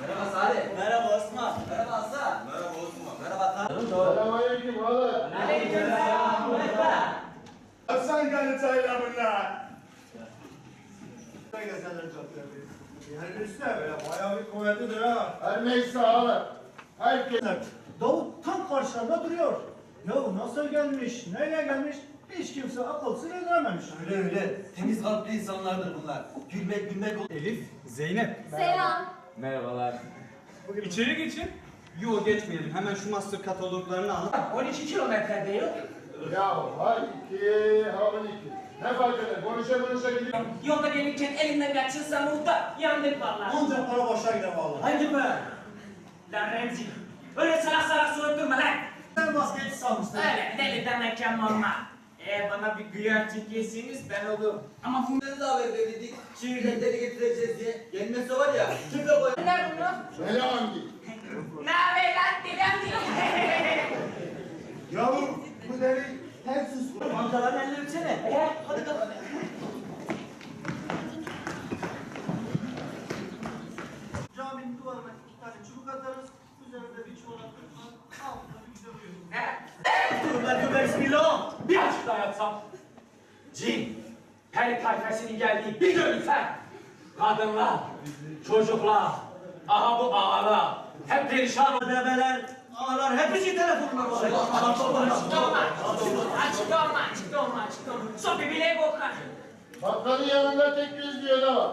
Merhaba Salih. Merhaba Osman. Merhaba Hasan. Merhaba Osman. Merhaba Tanrı. Selamünaleyküm oğlum. Aleykümselam. Hasan kanı taylamınla. Ne gezenler çatıyor biz. Yani biz de böyle bayağı bir kuvvetlidir ha. Her neyse oğlum. Herkes. Davut tam karşılarında duruyor. Ya nasıl gelmiş, neyle gelmiş hiç kimse akılsız edememiş. Öyle öyle. Temiz kalpli insanlardır bunlar. Gülmek gülmek olur. Elif, Zeynep. Selam. Merhabalar. İçeri geçin. Yo geçmeyelim. Hemen şu master kataloglarını alın. 12 kilometre değil. ya hay iki, havın iki. Ne fark eder? Konuşa konuşa gidiyor. Yolda gelirken elimden kaçırsa muhtar yandık valla. Onca para boşa gider vallahi. Hangi be? Lan Remzi. Öyle salak salak sorup durma lan. Sen basketçi sanmışsın. Öyle deli demekken olma. Eğer bana bir güya çekiyorsunuz ben olurum. Ama bu Bunları da haber verdik. Şiirleri getireceğiz diye. Gelmezse var ya. Tüpe koy. ne bunu? Söyle hangi? Ne haber lan dilem Ya bu, bu deli bismillah. Bir açık daha yapsam. Cin, peri tayfasının geldiği bir görürsen. Kadınlar, çocuklar, aha bu ağalar. Hep perişan. Bebeler, ağalar hepsi telefonlar var. Açık olma, açık olma, açık olma, açık olma. Sopi bile kokar. Bakkalın yanında tek göz diyor da var.